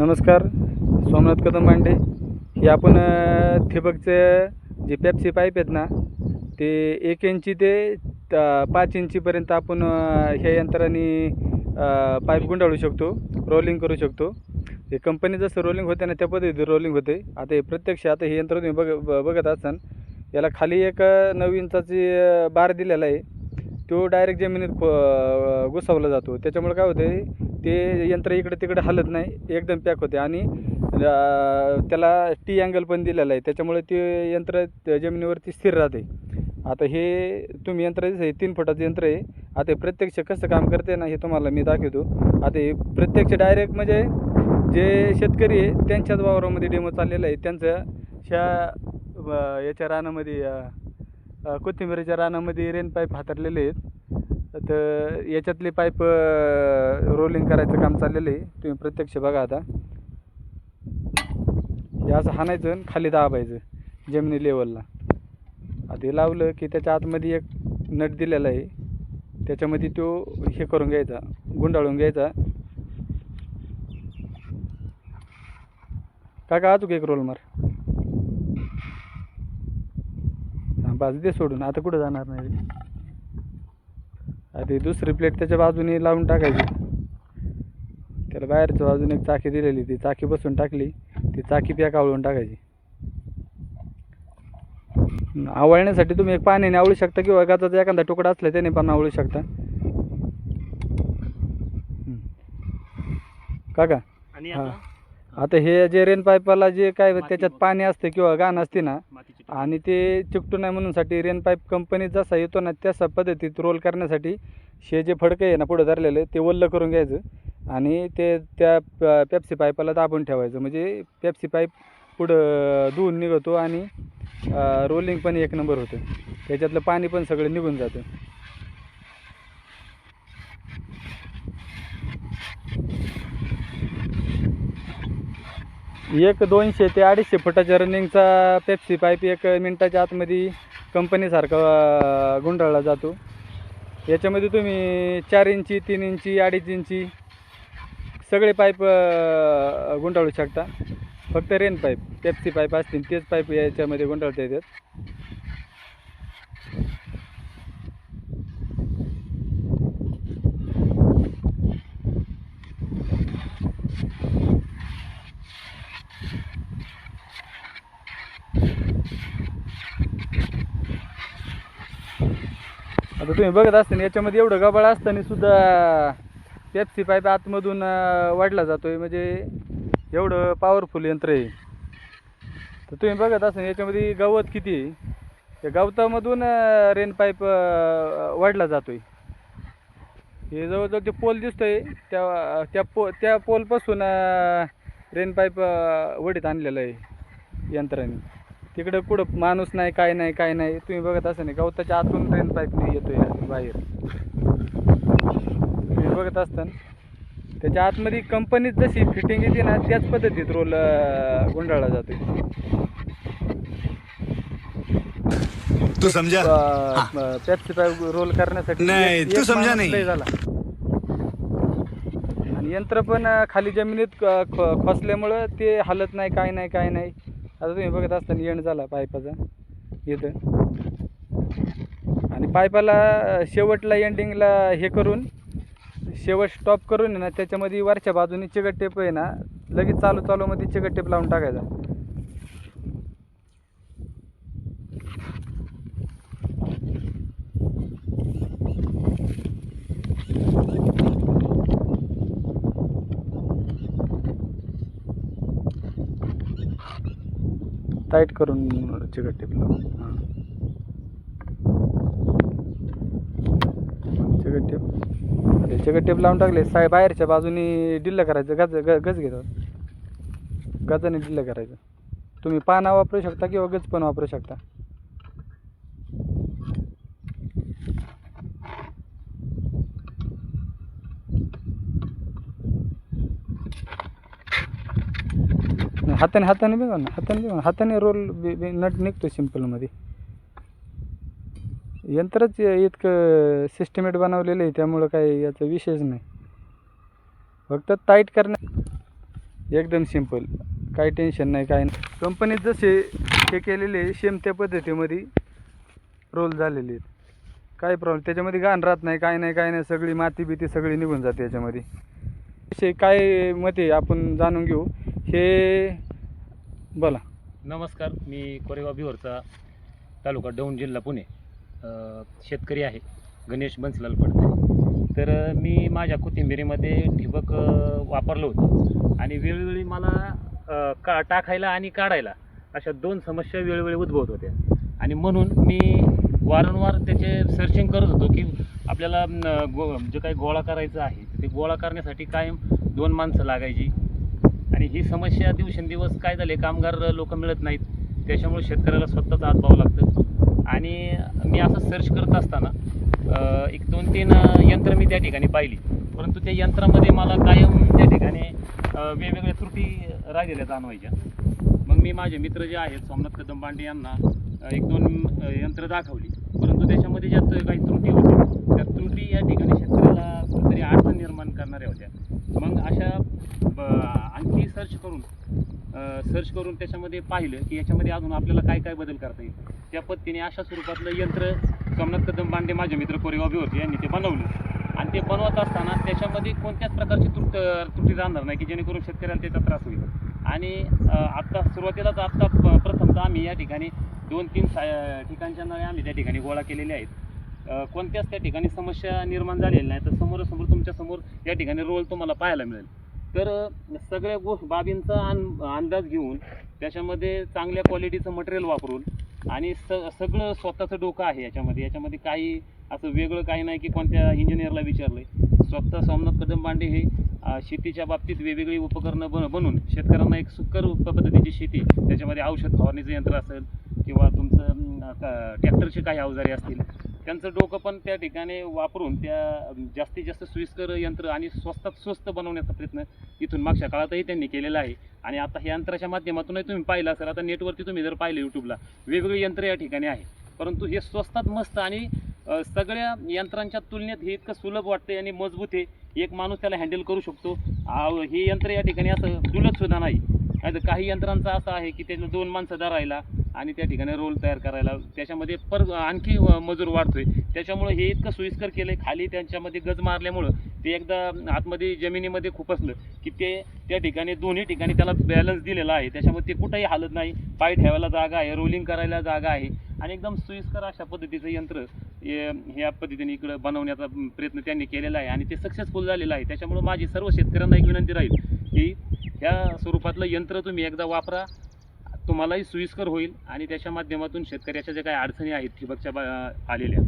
नमस्कार सोमनाथ कदम मांडे. हे आपण ठिबकचं जे पेप्सी पाईप आहेत ना ते एक इंची ते पाच इंचीपर्यंत आपण ह्या यंत्राने पाईप गुंडाळू शकतो रोलिंग करू शकतो. हे कंपनी जसं रोलिंग होते ना त्या पद्धतीने रोलिंग होते. आता हे प्रत्यक्ष आता हे यंत्र तुम्ही बघ ब- बघत असाल याला खाली एक नऊ इंचाची बार दिलेला आहे. तो डायरेक्ट जमिनीत खो घुसवला जातो. त्याच्यामुळे काय होते ते यंत्र इकडे तिकडे हलत नाही एकदम पॅक होते. आणि त्याला टी अँगल पण दिलेला आहे. त्याच्यामुळे ते यंत्र जमिनीवरती स्थिर राहते. आता हे तुम्ही यंत्र हे तीन फुटाचं यंत्र आहे. आता हे प्रत्यक्ष कसं काम करते ना हे तुम्हाला मी दाखवतो. आता हे प्रत्यक्ष डायरेक्ट म्हणजे जे शेतकरी आहे त्यांच्याच वावरामध्ये डेमो चाललेला आहे. त्यांचं ह्या याच्या रानामध्ये कोथिंबीरीच्या रानामध्ये रेन पाईप हातरलेले आहेत. तर याच्यातले पाईप रोलिंग करायचं काम चाललेलं आहे. तुम्ही प्रत्यक्ष बघा आता. हे असं हाणायचं आणि खाली दाबायचं जमिनी लेवलला आता हे लावलं की त्याच्या आतमध्ये एक नट दिलेला आहे. त्याच्यामध्ये तो हे करून घ्यायचा गुंडाळून घ्यायचा. काका अजून एक रोल मार. बस दे सोडून आता कुठं जाणार नाही. आता दुसरी प्लेट त्याच्या बाजूने लावून टाकायची त्याला बाहेरच्या बाजूने एक चाकी दिलेली ती चाकी बसून टाकली ती चाकी प्या कावळून टाकायची आवळण्यासाठी तुम्ही एक पाण्याने आवळू शकता किंवा गाजाचा एखादा तुकडा असला त्याने पण आवळू शकता. काका आणि हा. आता हे जे रेन पाईपाला जे काय त्याच्यात. पाणी असते किंवा घाण असते ना आणि ते चिकटू नाही म्हणूनसाठी रेन पाईप कंपनीत जसा येतो ना तशा पद्धतीत रोल करण्यासाठी शे जे फडकं आहे ना पुढं धरलेलं ते वल्ल करून घ्यायचं. आणि ते त्या पेप्सी पाईपाला दाबून ठेवायचं. म्हणजे पेप्सी पाईप पुढं धुवून निघतो आणि रोलिंग पण एक नंबर होतं. त्याच्यातलं पाणी पण सगळं निघून जातं. एक दोनशे ते अडीचशे फुटाच्या रनिंगचा पेप्सी पाईप एक मिनटाच्या आतमध्ये कंपनीसारखा गुंडाळला जातो. याच्यामध्ये तुम्ही चार इंची तीन इंची अडीच इंची सगळे पाईप गुंडाळू शकता. फक्त रेन पाईप पेप्सी पाईप असतील तेच पाईप याच्यामध्ये गुंडाळता येतात. आता तुम्ही बघत असताना याच्यामध्ये एवढं गबाळ असताना सुद्धा पेप्सी पाईप आतमधून वाढला जातोय. म्हणजे एवढं पॉवरफुल यंत्र आहे. तर तुम्ही बघत असताना याच्यामध्ये गवत किती आहे? त्या गवतामधून रेन पाईप वाढला जातोय. हे जवळजवळ ते पोल दिसतोय त्या त्या पो त्या पोलपासून रेन पाईप वडीत आणलेलं आहे यंत्राने. तिकडं कुठं माणूस नाही काय नाही काय नाही. तुम्ही बघत असा नाही गवताच्या आतून ट्रेन पाईपने येतोय बाहेर. तुम्ही बघत असताना त्याच्या आतमध्ये कंपनीत जशी फिटिंग येते ना त्याच पद्धतीत रोल गुंडाळला जातोय. तू पेप्सी पाईप रोल करण्यासाठी नाही, एक- तू एक समजा माणूस नाही. लय झाला. आणि यंत्र पण अं, खाली जमिनीत क- ख- खोसल्यामुळं ते हलत नाही काय नाही काय नाही. आता तुम्ही बघत असताना एंड झाला पायपाचा. इथं. आणि पायपाला शेवटला एंडिंगला हे करून शेवट स्टॉप करून आहे ना त्याच्यामध्ये वरच्या बाजूने चिकट टेप आहे ना लगेच चालू चालूमध्ये चिकट टेप लावून टाकायचा. टाईट करून चिकट टेप लावून हां. चिकट टेप. अरे चिकट टेप लावून टाकले. साय बाहेरच्या बाजूनी डिल्ल करायचं. गज ग गज घेतात गजाने डिल्ल करायचं. तुम्ही पाना वापरू शकता किंवा गज पण वापरू शकता. हाताने हाताने बघा ना हाताने बघा हाताने रोल बी- बी- नट निघतो सिम्पलमध्ये यंत्रच इतकं सिस्टमेट बनवलेलं आहे त्यामुळं काही याचा विषयच नाही. फक्त टाईट करण्या एकदम सिंपल काही टेन्शन नाही काय नाही. कंपनीत जसे हे केलेले सेम त्या पद्धतीमध्ये रोल झालेले आहेत. काही प्रॉब्लेम त्याच्यामध्ये घाण राहत नाही काय नाही काय नाही. सगळी माती बिती सगळी निघून जाते याच्यामध्ये. विषय काय मते आपण जाणून घेऊ. हे बोला. नमस्कार मी कोरेगाव बिहोरचा तालुका दौंड जिल्हा पुणे अ, शेतकरी आहे गणेश बन्सलाल पडते. तर अ, मी माझ्या कोथिंबिरीमध्ये ठिबक अ, वापरलं होतं आणि वेळोवेळी मला अ, का टाकायला आणि काढायला अशा दोन समस्या वेळोवेळी उद्भवत होत्या. आणि म्हणून मी वारंवार त्याचे सर्चिंग करत होतो की आपल्याला न, गो जे काही गोळा करायचं आहे ते गोळा करण्यासाठी कायम दोन माणसं लागायची. आणि ही समस्या दिवसेंदिवस काय झाले कामगार लोक मिळत नाहीत. त्याच्यामुळे शेतकऱ्याला स्वतःच हातभाव लागतं. आणि मी असं सर्च करत असताना एक दोन तीन यंत्र मी त्या ठिकाणी पाहिली. परंतु त्या यंत्रामध्ये मला कायम त्या ठिकाणी वेगवेगळ्या त्रुटी राहिलेल्या जाणवायच्या. मग मी माझे मित्र जे आहेत सोमनाथ कदम पांडे यांना एक दोन यंत्र दाखवली. परंतु त्याच्यामध्ये ज्यात काही त्रुटी होत्या त्या त्रुटी या ठिकाणी शेतकऱ्याला कुठेतरी अडचण निर्माण करणाऱ्या होत्या. मग अशा ब- आणखी सर्च करून सर्च करून त्याच्यामध्ये पाहिलं की याच्यामध्ये अजून आपल्याला काय काय बदल करता येईल. त्या पद्धतीने अशा स्वरूपातलं यंत्र सोमनाथ कदम बांडे माझे मित्र कोरेगाव बिहोरचे यांनी ते बनवलं. आणि ते बनवत असताना त्याच्यामध्ये कोणत्याच प्रकारची त्रुट त्रुटी राहणार नाही की जेणेकरून शेतकऱ्याला त्याचा त्रास होईल. आणि आत्ता सुरुवातीलाच आत्ता प्रथमतः आम्ही या ठिकाणी दोन तीन सा ठिकाणच्या नळे आम्ही त्या ठिकाणी गोळा केलेले आहेत. कोणत्याच त्या ठिकाणी समस्या निर्माण झालेल्या नाही. तर समोरासमोर तुमच्यासमोर या ठिकाणी रोल तुम्हाला पाहायला मिळेल. तर सगळ्या गोष्ट बाबींचा अन अंदाज घेऊन त्याच्यामध्ये चांगल्या क्वालिटीचं मटेरियल वापरून आणि स सगळं स्वतःचं डोकं आहे याच्यामध्ये. याच्यामध्ये काही असं वेगळं काही नाही की कोणत्या इंजिनियरला विचारलं आहे स्वतः सोमनाथ कदम पांडे हे शेतीच्या बाबतीत वेगवेगळी उपकरणं बन बनवून शेतकऱ्यांना एक सुकर पद्धतीची शेती त्याच्यामध्ये औषध फवारणीचं यंत्र असेल किंवा तुमचं ट्रॅक्टरचे काही अवजारे असतील त्यांचं डोकं पण त्या ठिकाणी वापरून त्या जास्तीत जास्त सोयीस्कर यंत्र आणि स्वस्तात स्वस्त बनवण्याचा प्रयत्न इथून मागच्या काळातही त्यांनी केलेला आहे. आणि आता ह्या यंत्राच्या माध्यमातूनही तुम्ही पाहिलं असेल आता नेटवरती तुम्ही जर पाहिलं यूट्यूबला वेगवेगळी यंत्र या ठिकाणी आहे. परंतु हे स्वस्तात मस्त आणि सगळ्या यंत्रांच्या तुलनेत हे इतकं सुलभ वाटते आणि मजबूत आहे. एक माणूस त्याला हँडल करू शकतो. हे यंत्र या ठिकाणी असं डुलतसुद्धा नाही नाही. तर काही यंत्रांचं असं आहे की त्याला दोन माणसं धरायला आणि त्या ठिकाणी रोल तयार करायला. त्याच्यामध्ये पर आणखी मजूर वाढतोय. त्याच्यामुळे हे इतकं सोयीस्कर केलं आहे खाली त्यांच्यामध्ये गज मारल्यामुळं ते एकदा आतमध्ये जमिनीमध्ये खुपसलं की ते त्या ठिकाणी दोन्ही ठिकाणी त्याला बॅलन्स दिलेला आहे. त्याच्यामध्ये ते कुठंही हालत नाही. पाय ठेवायला जागा आहे. रोलिंग करायला जागा आहे. आणि एकदम सोयीस्कर अशा पद्धतीचं यंत्र ह्या पद्धतीने इकडं बनवण्याचा प्रयत्न त्यांनी केलेला आहे आणि ते सक्सेसफुल झालेलं आहे. त्याच्यामुळं माझी सर्व शेतकऱ्यांना एक विनंती राहील की ह्या स्वरूपातलं यंत्र तुम्ही एकदा वापरा तुम्हालाही सोयीस्कर होईल आणि त्याच्या माध्यमातून शेतकऱ्याच्या ज्या काही अडचणी आहेत ठिबकच्या बा- आलेल्या